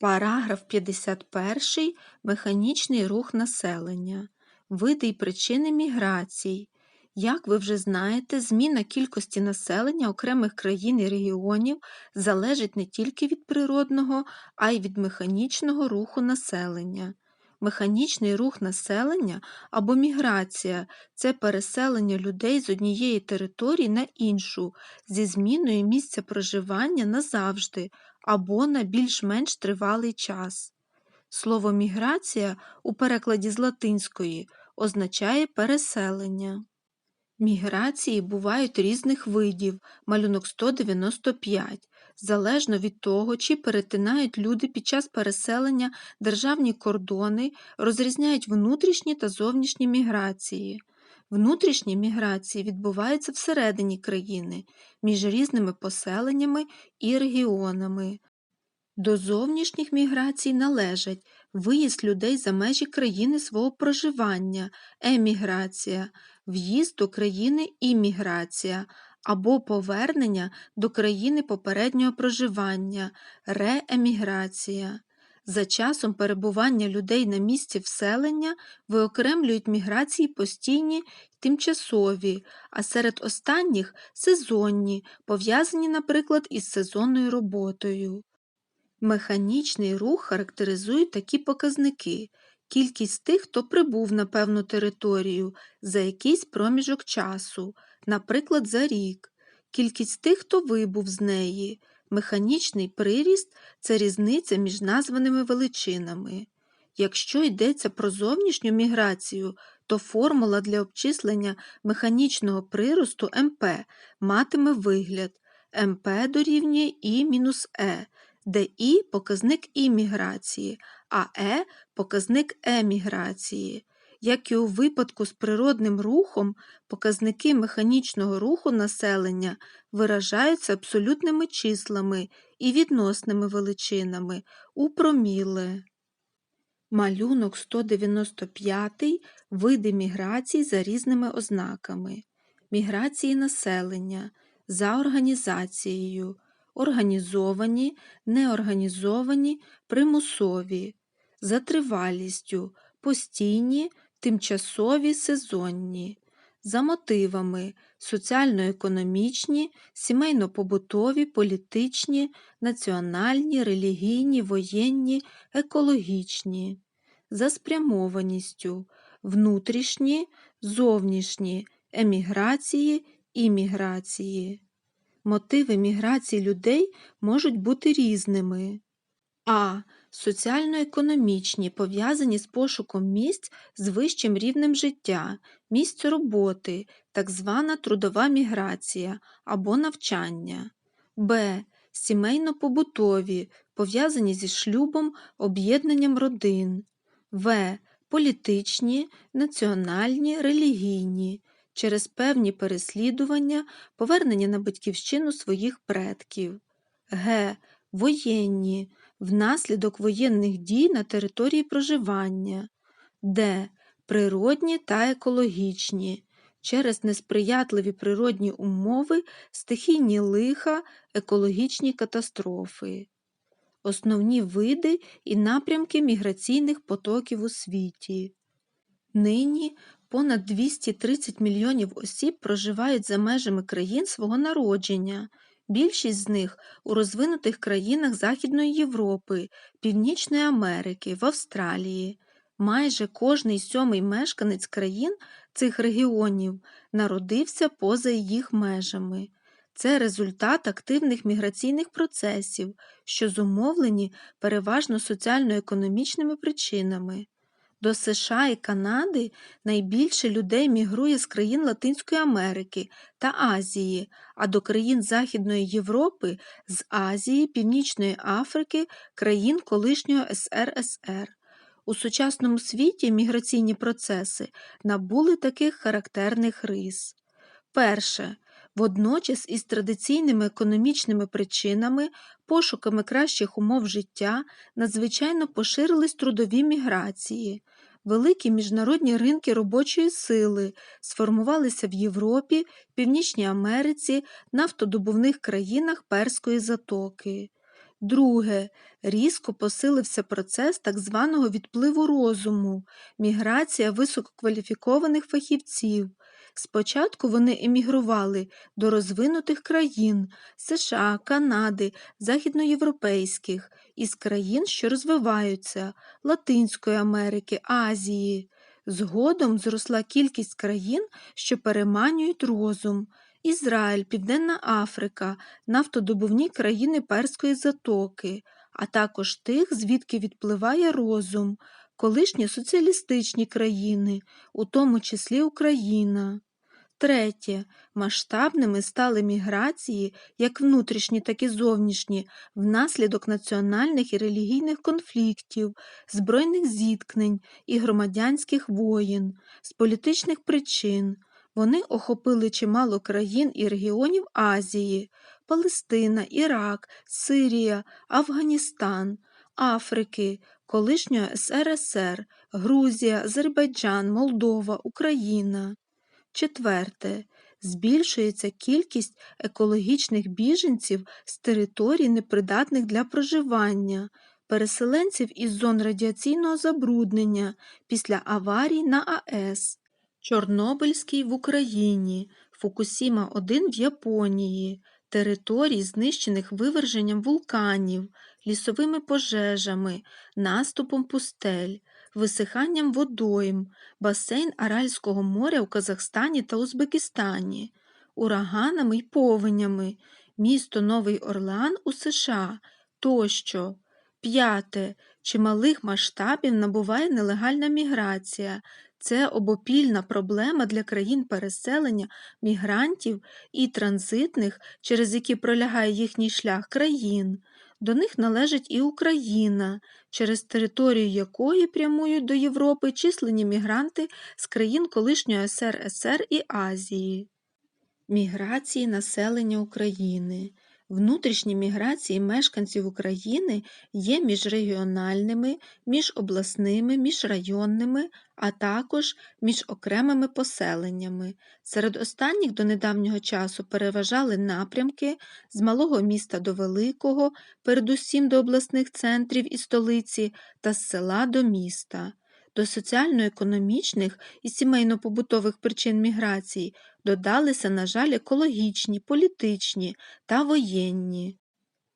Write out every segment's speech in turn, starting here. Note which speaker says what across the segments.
Speaker 1: Параграф 51. Механічний рух населення. Види й причини міграцій. Як ви вже знаєте, зміна кількості населення окремих країн і регіонів залежить не тільки від природного, а й від механічного руху населення. Механічний рух населення або міграція це переселення людей з однієї території на іншу зі зміною місця проживання назавжди або на більш-менш тривалий час. Слово міграція у перекладі з латинської означає переселення. Міграції бувають різних видів, малюнок 195, залежно від того, чи перетинають люди під час переселення державні кордони, розрізняють внутрішні та зовнішні міграції. Внутрішні міграції відбуваються всередині країни між різними поселеннями і регіонами. До зовнішніх міграцій належать виїзд людей за межі країни свого проживання, еміграція, в'їзд до країни імміграція або повернення до країни попереднього проживання, рееміграція. За часом перебування людей на місці вселення виокремлюють міграції постійні й тимчасові, а серед останніх сезонні, пов'язані, наприклад, із сезонною роботою. Механічний рух характеризують такі показники кількість тих, хто прибув на певну територію за якийсь проміжок часу, наприклад, за рік, кількість тих, хто вибув з неї, механічний приріст це різниця між названими величинами. Якщо йдеться про зовнішню міграцію, то формула для обчислення механічного приросту МП матиме вигляд МП дорівнює І мінус Е, де І показник імміграції, а Е показник еміграції. Як і у випадку з природним рухом, показники механічного руху населення виражаються абсолютними числами і відносними величинами у проміле. Малюнок 195 види міграцій за різними ознаками. Міграції населення за організацією, організовані, неорганізовані, примусові, за тривалістю, постійні, тимчасові, сезонні, за мотивами соціально-економічні, сімейно-побутові, політичні, національні, релігійні, воєнні, екологічні, за спрямованістю, внутрішні, зовнішні, еміграції, імміграції. Мотиви міграції людей можуть бути різними. А. Соціально-економічні, пов'язані з пошуком місць з вищим рівнем життя, місць роботи, так звана трудова міграція або навчання. Б. Сімейно-побутові, пов'язані зі шлюбом, об'єднанням родин. В. Політичні, національні, релігійні, через певні переслідування, повернення на батьківщину своїх предків. Г. Воєнні внаслідок воєнних дій на території проживання, Д. Природні та екологічні, через несприятливі природні умови, стихійні лиха, екологічні катастрофи. Основні види і напрямки міграційних потоків у світі. Нині понад 230 мільйонів осіб проживають за межами країн свого народження. Більшість з них у розвинутих країнах Західної Європи, Північної Америки, в Австралії. Майже кожний сьомий мешканець країн цих регіонів народився поза їх межами. Це результат активних міграційних процесів, що зумовлені переважно соціально-економічними причинами. До США і Канади найбільше людей мігрує з країн Латинської Америки та Азії, а до країн Західної Європи з Азії, Північної Африки, країн колишнього СРСР. У сучасному світі міграційні процеси набули таких характерних рис. Перше. Водночас із традиційними економічними причинами, пошуками кращих умов життя надзвичайно поширились трудові міграції. Великі міжнародні ринки робочої сили сформувалися в Європі, Північній Америці, нафтодобувних країнах Перської затоки. Друге, різко посилився процес так званого відпливу розуму, міграція висококваліфікованих фахівців. Спочатку вони емігрували до розвинутих країн США, Канади, західноєвропейських, із країн, що розвиваються Латинської Америки, Азії. Згодом зросла кількість країн, що переманюють розум. Ізраїль, Південна Африка, нафтодобувні країни Перської затоки, а також тих, звідки відпливає розум, колишні соціалістичні країни, у тому числі Україна. Третє. Масштабними стали міграції, як внутрішні, так і зовнішні, внаслідок національних і релігійних конфліктів, збройних зіткнень і громадянських воєн, з політичних причин. Вони охопили чимало країн і регіонів Азії, Палестина, Ірак, Сирія, Афганістан, Африки, колишнього СРСР, Грузія, Азербайджан, Молдова, Україна. Четверте. Збільшується кількість екологічних біженців з територій, непридатних для проживання, переселенців із зон радіаційного забруднення після аварій на АЕС, Чорнобильський в Україні, Фукусіма 1 в Японії, територій, знищених виверженням вулканів, лісовими пожежами, наступом пустель, висиханням водойм, басейн Аральського моря у Казахстані та Узбекистані, ураганами й повенями, місто Новий Орлеан у США тощо. П'яте. Чималих масштабів набуває нелегальна міграція. Це обопільна проблема для країн переселення мігрантів і транзитних, через які пролягає їхній шлях країн. До них належить і Україна, через територію якої прямують до Європи численні мігранти з країн колишньої СРСР і Азії. Міграції населення України. Внутрішні міграції мешканців України є міжрегіональними, міжобласними, міжрайонними, а також між окремими поселеннями. Серед останніх до недавнього часу переважали напрямки з малого міста до великого, передусім до обласних центрів і столиці, та з села до міста. До соціально-економічних і сімейно-побутових причин міграції додалися, на жаль, екологічні, політичні та воєнні.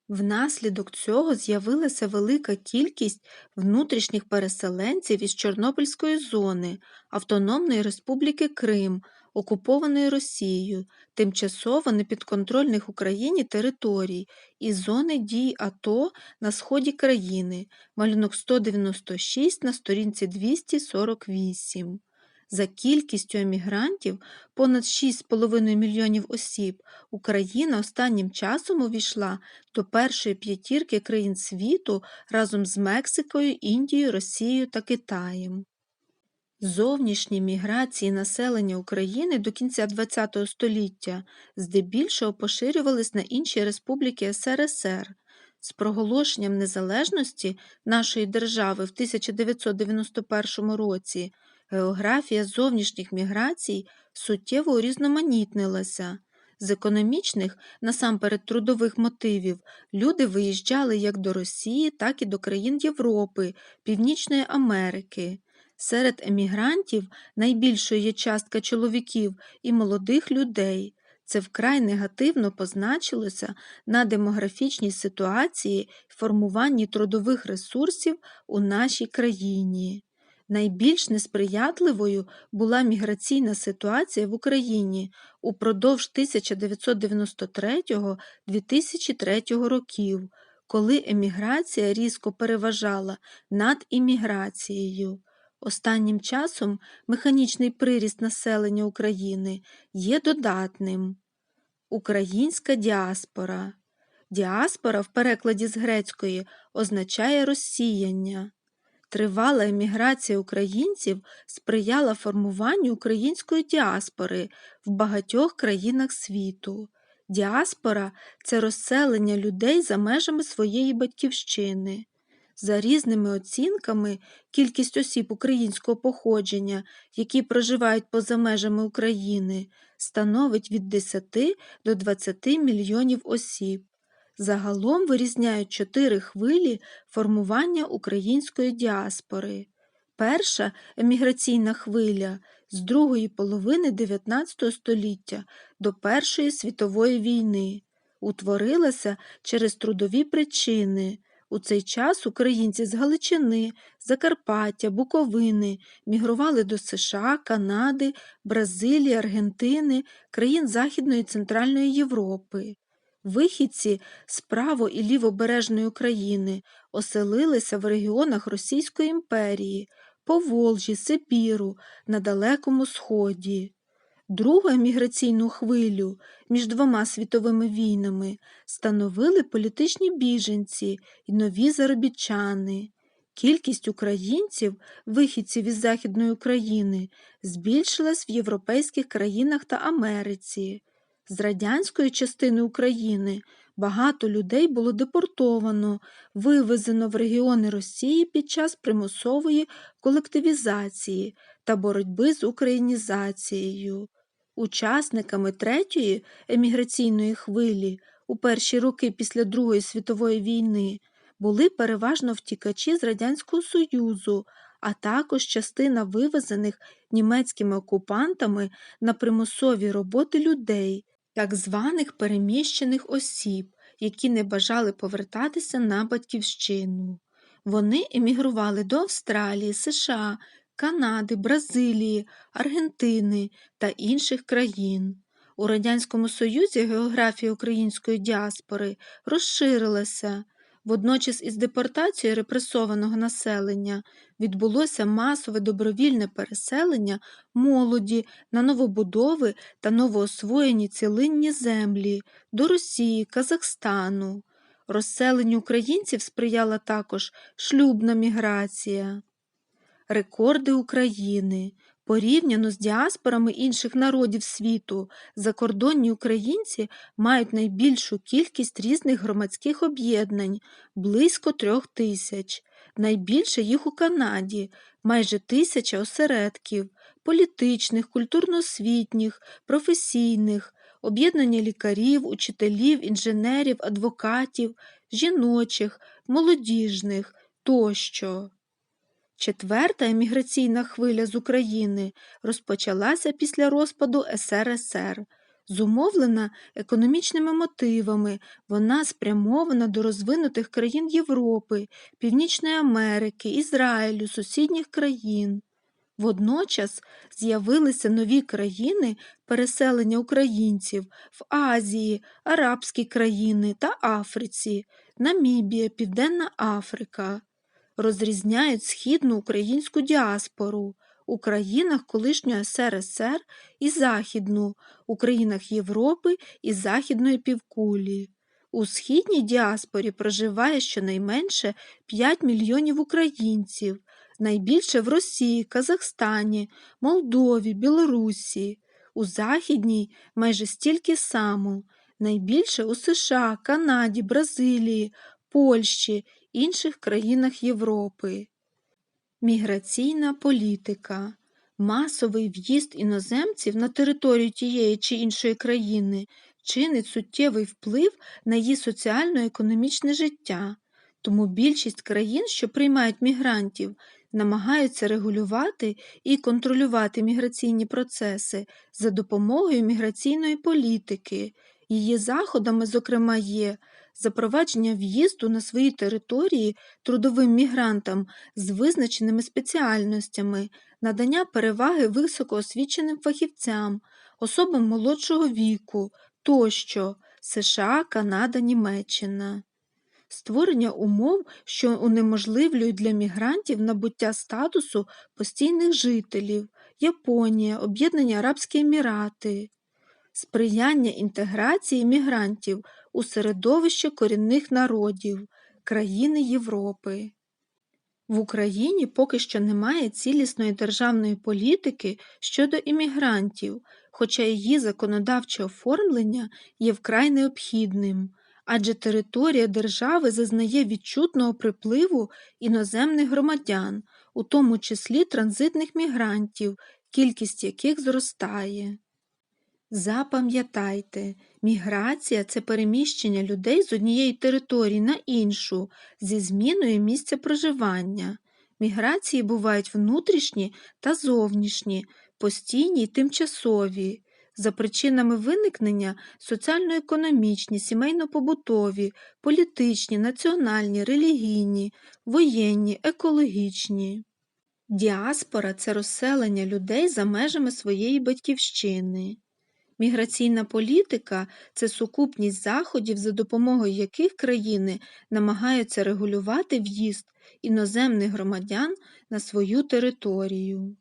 Speaker 1: Внаслідок цього з'явилася велика кількість внутрішніх переселенців із Чорнобильської зони, Автономної Республіки Крим, окупованої Росією, тимчасово непідконтрольних Україні територій і зони дій АТО на сході країни, малюнок 196 на сторінці 248. За кількістю емігрантів понад 6,5 мільйонів осіб Україна останнім часом увійшла до першої п'ятірки країн світу разом з Мексикою, Індією, Росією та Китаєм. Зовнішні міграції населення України до кінця ХХ століття здебільшого поширювались на інші республіки СРСР. З проголошенням незалежності нашої держави в 1991 році географія зовнішніх міграцій суттєво урізноманітнилася. З економічних, насамперед трудових мотивів, люди виїжджали як до Росії, так і до країн Європи, Північної Америки. Серед емігрантів найбільшою є частка чоловіків і молодих людей. Це вкрай негативно позначилося на демографічній ситуації і формуванні трудових ресурсів у нашій країні. Найбільш несприятливою була міграційна ситуація в Україні упродовж 1993-2003 років, коли еміграція різко переважала над імміграцією. Останнім часом механічний приріст населення України є додатним. Українська діаспора. Діаспора в перекладі з грецької означає розсіяння. Тривала еміграція українців сприяла формуванню української діаспори в багатьох країнах світу. Діаспора це розселення людей за межами своєї батьківщини. За різними оцінками, кількість осіб українського походження, які проживають поза межами України, становить від 10 до 20 мільйонів осіб. Загалом вирізняють чотири хвилі формування української діаспори. Перша еміграційна хвиля з другої половини 19 століття до Першої світової війни утворилася через трудові причини. У цей час українці з Галичини, Закарпаття, Буковини мігрували до США, Канади, Бразилії, Аргентини, країн Західної і Центральної Європи. Вихідці з право- і лівобережної України оселилися в регіонах Російської імперії, Поволжі, Сибіру, на Далекому Сході. Другу еміграційну хвилю між двома світовими війнами становили політичні біженці і нові заробітчани. Кількість українців, вихідців із Західної України, збільшилась в європейських країнах та Америці. З радянської частини України багато людей було депортовано, вивезено в регіони Росії під час примусової колективізації та боротьби з українізацією. Учасниками третьої еміграційної хвилі у перші роки після Другої світової війни були переважно втікачі з Радянського Союзу, а також частина вивезених німецькими окупантами на примусові роботи людей, так званих переміщених осіб, які не бажали повертатися на батьківщину. Вони емігрували до Австралії, США, Канади, Бразилії, Аргентини та інших країн. У Радянському Союзі географія української діаспори розширилася. Водночас із депортацією репресованого населення відбулося масове добровільне переселення молоді на новобудови та новоосвоєні цілинні землі до Росії, Казахстану. Розселенню українців сприяла також шлюбна міграція. Рекорди України порівняно з діаспорами інших народів світу, закордонні українці мають найбільшу кількість різних громадських об'єднань близько трьох тисяч. Найбільше їх у Канаді майже тисяча осередків політичних, культурно-освітніх, професійних, об'єднання лікарів, учителів, інженерів, адвокатів, жіночих, молодіжних тощо. Четверта еміграційна хвиля з України розпочалася після розпаду СРСР. Зумовлена економічними мотивами, вона спрямована до розвинутих країн Європи, Північної Америки, Ізраїлю, сусідніх країн. Водночас з'явилися нові країни переселення українців в Азії, Арабські країни та Африці, Намібія, Південна Африка розрізняють східну українську діаспору у країнах колишнього СРСР і Західну, у країнах Європи і Західної півкулі. У східній діаспорі проживає щонайменше 5 мільйонів українців, найбільше в Росії, Казахстані, Молдові, Білорусі, у Західній майже стільки само, найбільше у США, Канаді, Бразилії, Польщі інших країнах Європи. Міграційна політика. Масовий в'їзд іноземців на територію тієї чи іншої країни чинить суттєвий вплив на її соціально-економічне життя, тому більшість країн, що приймають мігрантів, намагаються регулювати і контролювати міграційні процеси за допомогою міграційної політики. Її заходами, зокрема, є запровадження в'їзду на свої території трудовим мігрантам з визначеними спеціальностями, надання переваги високоосвіченим фахівцям, особам молодшого віку тощо США, Канада, Німеччина. Створення умов, що унеможливлюють для мігрантів набуття статусу постійних жителів, Японія, Об'єднані Арабські Емірати, сприяння інтеграції мігрантів у середовище корінних народів, країни Європи. В Україні поки що немає цілісної державної політики щодо іммігрантів, хоча її законодавче оформлення є вкрай необхідним, адже територія держави зазнає відчутного припливу іноземних громадян, у тому числі транзитних мігрантів, кількість яких зростає. Запам'ятайте, Міграція це переміщення людей з однієї території на іншу зі зміною місця проживання. Міграції бувають внутрішні та зовнішні, постійні й тимчасові. За причинами виникнення соціально-економічні, сімейно-побутові, політичні, національні, релігійні, воєнні, екологічні. Діаспора це розселення людей за межами своєї батьківщини. Міграційна політика це сукупність заходів, за допомогою яких країни намагаються регулювати в'їзд іноземних громадян на свою територію.